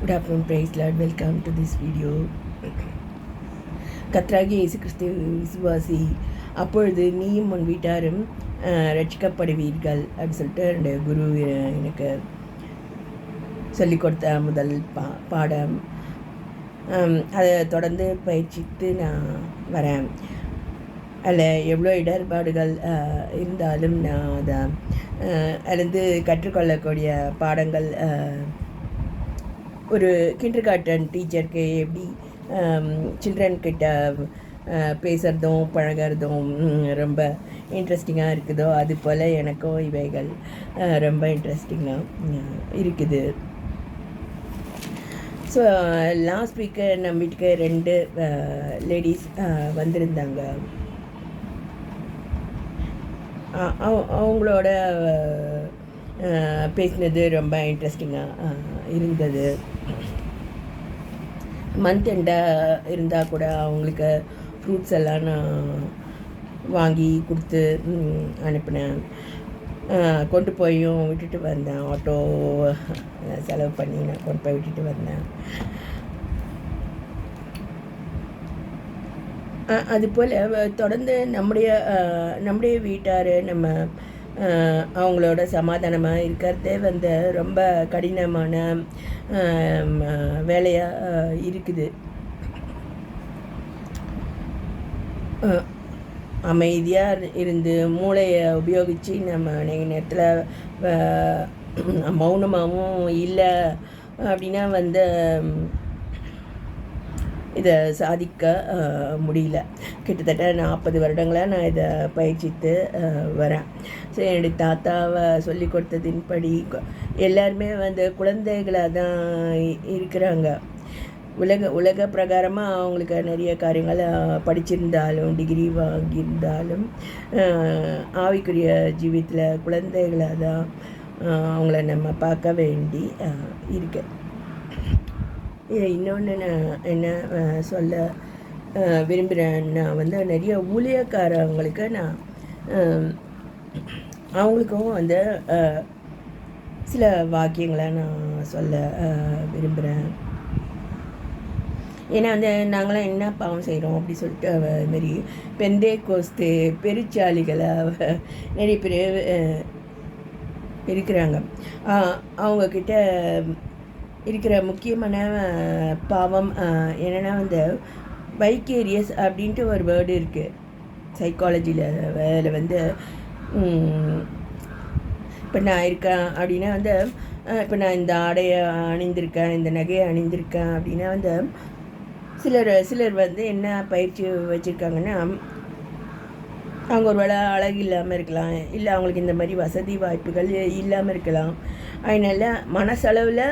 Good afternoon praise Lord. Welcome to this video கத்ராகி இயேசு கிறிஸ்து விசுவாசி. அப்பொழுது நீயும் உன் வீட்டாரும் ரட்சிக்கப்படுவீர்கள் அப்படின்னு சொல்லிட்டு என்னுடைய குரு எனக்கு சொல்லிக் கொடுத்த முதல் பா பாடம். அதை தொடர்ந்து பயிற்சித்து நான் வரேன். அதில் எவ்வளோ இடர்பாடுகள் இருந்தாலும் நான் அதை அதுலேருந்து கற்றுக்கொள்ளக்கூடிய பாடங்கள் ஒரு கிண்டர் கார்டன் டீச்சருக்கு எப்படி um, சில்ட்ரன்கிட்ட uh, பேசுகிறதும் பழகிறதும் ரொம்ப இன்ட்ரெஸ்டிங்காக இருக்குதோ அது போல் எனக்கும் இவைகள் uh, ரொம்ப இன்ட்ரெஸ்டிங்காக இருக்குது. ஸோ லாஸ்ட் வீக்கு நம்ம வீட்டுக்கு ரெண்டு uh, லேடிஸ் வந்திருந்தாங்க. அவ- அவங்களோட பேசினது ரொம்ப இன்ட்ரெஸ்டிங்காக இருந்தது. மந்த் எண்டாக இருந்தால் கூட அவங்களுக்கு ஃப்ரூட்ஸ் எல்லாம் நான் வாங்கி கொடுத்து அனுப்பினேன். கொண்டு போயும் விட்டுட்டு வந்தேன். ஆட்டோ செலவு பண்ணி நான் கொண்டு போய் விட்டுட்டு வந்தேன். அதுபோல் தொடர்ந்து நம்முடைய நம்முடைய வீட்டார் நம்ம அவங்களோட சமாதானமாக இருக்கிறதே வந்து ரொம்ப கடினமான வேலையாக இருக்குது. அமைதியாக இருந்து மூளையை உபயோகித்து நம்ம அநேக நேரத்தில் மௌனமாகவும் இல்லை அப்படின்னா வந்து இதை சாதிக்க முடியல. கிட்டத்தட்ட நாற்பது வருடங்களாக நான் இதை பயிற்சித்து வரேன். ஸோ என்னுடைய தாத்தாவை சொல்லி கொடுத்ததின்படி எல்லாருமே வந்து குழந்தைகளாக தான் இருக்கிறாங்க. உலக உலக பிரகாரமாக அவங்களுக்கு நிறைய காரியங்கள் படிச்சிருந்தாலும் டிகிரி வாங்கியிருந்தாலும் ஆவிக்குரிய ஜீவியத்தில் குழந்தைகளாக தான் அவங்கள நம்ம பார்க்க வேண்டி அஹ், இருக்கு. இன்னொன்று நான் என்ன சொல்ல விரும்புகிறேன் நான் வந்து நிறைய ஊழியக்காரங்களுக்கு நான் அவங்களுக்கும் வந்து சில வாக்கியங்களை நான் சொல்ல விரும்புகிறேன் ஏன்னா வந்து நாங்களாம் என்ன பாவம் செய்கிறோம் அப்படி சொல்லிட்டு அவ மாதிரி பெந்தே கோஸ்து பெருச்சாளிகளை நிறைய பேர் இருக்கிறாங்க அவங்கக்கிட்ட இருக்கிற முக்கியமான பாவம் என்னென்னா என்னன்னா வந்து வைக்கேரியஸ் அப்படின்ட்டு ஒரு வேர்டு இருக்குது சைக்காலஜியில் வேலை வந்து இப்போ நான் இருக்கேன் அப்படின்னா வந்து இப்போ நான் இந்த ஆடையை அணிந்திருக்கேன் இந்த நகையை அணிந்திருக்கேன் அப்படின்னா வந்து சிலர் சிலர் வந்து என்ன பயிற்சி வச்சுருக்காங்கன்னா அவங்க ஒரு வேளை அழகு இல்லாமல் இருக்கலாம் இல்லை அவங்களுக்கு இந்த மாதிரி வசதி வாய்ப்புகள் இல்லாமல் இருக்கலாம். அதனால மனசளவில்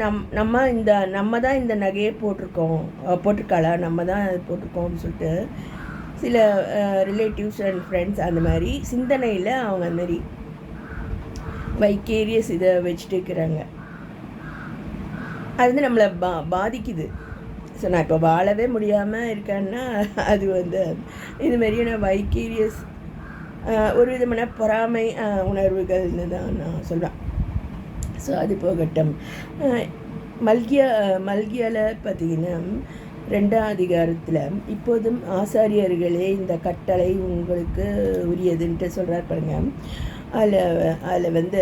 நம் நம்ம இந்த நம்ம தான் இந்த நகையை போட்டிருக்கோம். போட்டிருக்காளா? நம்ம தான் போட்டிருக்கோம் அப்படின்னு சொல்லிட்டு சில ரிலேட்டிவ்ஸ் அண்ட் ஃப்ரெண்ட்ஸ் அந்த மாதிரி சிந்தனையில் அவங்க அந்த மாதிரி வைக்கேரியஸ் இதை வச்சுட்டு இருக்கிறாங்க. அது வந்து நம்மளை பா பாதிக்குது. ஸோ நான் இப்போ வாழவே முடியாமல் இருக்கேன்னா அது வந்து இது மாதிரியான வைக்கீரியஸ் ஒரு விதமான பொறாமை உணர்வுகள்னு தான் நான் சொல்கிறேன் ஸோ அது போகட்டும். மல்கிய மல்கியாவில் பார்த்தீங்கன்னா ரெண்டாம் அதிகாரத்தில் இப்போதும் ஆசாரியர்களே இந்த கட்டளை உங்களுக்கு உரியதுன்ட்டு சொல்கிறார் பாருங்க. அதில் அதில் வந்து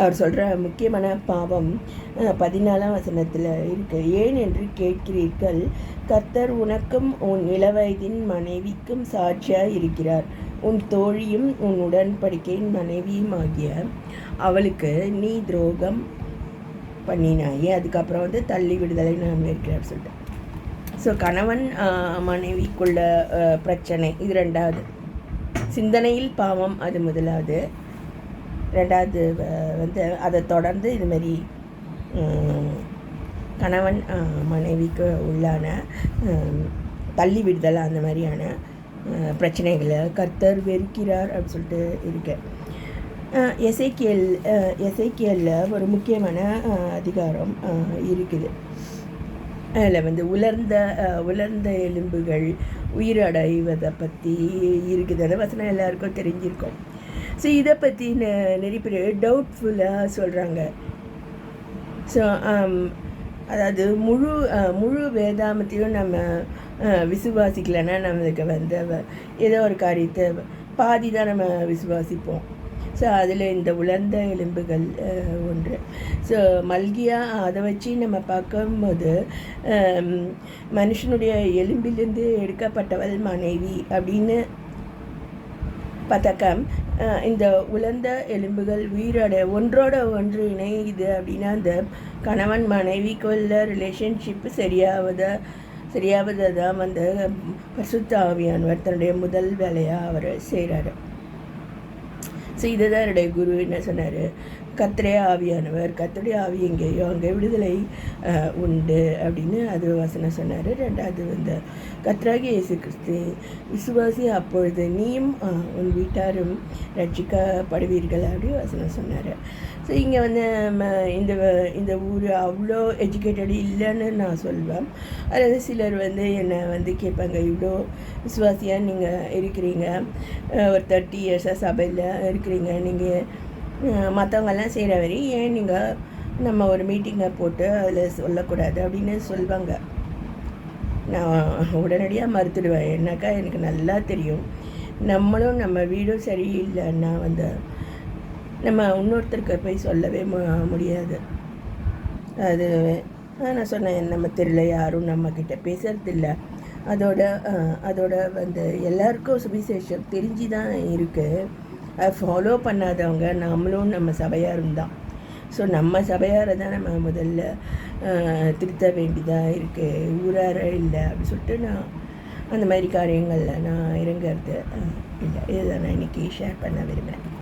அவர் சொல்கிற முக்கியமான பாவம் பதினாலாம் வசனத்தில் இருக்கு. ஏன் என்று கேட்கிறீர்கள்? கர்த்தர் உனக்கும் உன் இளவயதின் மனைவிக்கும் சாட்சியாக இருக்கிறார். உன் தோழியும் உன் உடன்படிக்கையின் மனைவியும் ஆகிய அவளுக்கு நீ துரோகம் பண்ணினாயே. அதுக்கப்புறம் வந்து தள்ளி விடுதலை நான் இருக்கிறார் சொல்லிட்டு. ஸோ கணவன் மனைவிக்குள்ள பிரச்சனை. இது ரெண்டாவது. சிந்தனையில் பாவம் அது முதலாவது. ரெண்டாவது வந்து அதை தொடர்ந்து இது மாதிரி கணவன் மனைவிக்கு உள்ளான தள்ளி விடுதல் அந்த மாதிரியான பிரச்சனைகளை கர்த்தர் வெறுக்கிறார் அப்படின்னு சொல்லிட்டு இருக்கு. எசைக்கியல் எசைக்கியலில் ஒரு முக்கியமான அதிகாரம் இருக்குது. அதில் வந்து உலர்ந்த உலர்ந்த எலும்புகள் உயிரடைவதை பற்றி இருக்குது. அந்த வசனம் எல்லாருக்கும் தெரிஞ்சிருக்கோம். ஸோ இதை பற்றி நிறைய பேர் டவுட்ஃபுல்லாக சொல்கிறாங்க ஸோ அதாவது முழு முழு வேதாமத்தையும் நம்ம விசுவாசிக்கலைன்னா நம்மளுக்கு வந்து வ- ஏதோ ஒரு காரியத்தை பாதி தான் நம்ம விசுவாசிப்போம். ஸோ அதில் இந்த உலர்ந்த எலும்புகள் ஒன்று. ஸோ மல்கியா அதை வச்சு நம்ம பார்க்கும்போது மனுஷனுடைய எலும்பிலிருந்து எடுக்கப்பட்டவள் மனைவி அப்படின்னு பதக்கம் இந்த உலர்ந்த எலும்புகள் உயிரோட ஒன்றோட ஒன்று இணையுது அப்படின்னா அந்த கணவன் மனைவிக்குள்ள ரிலேஷன்ஷிப்பு சரியாவத சரியாவதை தான் வந்து பசுத்த ஆவியானவர் தன்னுடைய முதல் வேலையாக அவர் செய்கிறாரு ஸோ இதுதான் என்னுடைய குரு என்ன சொன்னார்? கத்திரே ஆவியானவர் கத்துடைய ஆவி எங்கேயோ அங்கே விடுதலை உண்டு அப்படின்னு அது வசனம் சொன்னார். ரெண்டாவது வந்து கத்ராகி இயேசு கிறிஸ்து விசுவாசி அப்பொழுது நீயும் உன் வீட்டாரும் ரட்சிக்கப்படுவீர்கள் அப்படி வசனம் சொன்னார். ஸோ இங்கே வந்து இந்த இந்த ஊர் அவ்வளோ எஜுகேட்டட் இல்லைன்னு நான் சொல்வேன். அதாவது சிலர் வந்து என்னை வந்து கேட்பாங்க இவ்வளோ விசுவாசியாக நீங்கள் இருக்கிறீங்க? ஒரு தேர்ட்டி இயர்ஸாக சபையில் இருக்கிறீங்க. நீங்கள் மற்றவங்கெல்லாம் செய்கிற வரி ஏன் நீங்கள் நம்ம ஒரு மீட்டிங்கை போட்டு அதில் சொல்லக்கூடாது? அப்படின்னு சொல்லுவாங்க நான் உடனடியாக மறுத்துடுவேன். என்னக்கா எனக்கு நல்லா தெரியும். நம்மளும் நம்ம வீடும் சரியில்லைன்னா வந்து நம்ம இன்னொருத்தருக்கு போய் சொல்லவே மு- முடியாது. அது நான் சொன்னேன் நம்ம தெரியல யாரும் நம்மக்கிட்ட பேசுறதில்ல. அதோட அதோட வந்து எல்லாருக்கும் சுவிசேஷம் தெரிஞ்சு தான் இருக்குது அதை ஃபாலோ பண்ணாதவங்க நம்மளும் நம்ம சபையாரும் தான். ஸோ நம்ம சபையாரை தான் நம்ம முதல்ல திருத்த வேண்டியதாக இருக்குது ஊரார இல்லை அப்படி சொல்லிட்டு நான் அந்த மாதிரி காரியங்களில் நான் இறங்குறது இல்லை. இதுதான் நான் இன்றைக்கி ஷேர் பண்ண விரும்புகிறேன்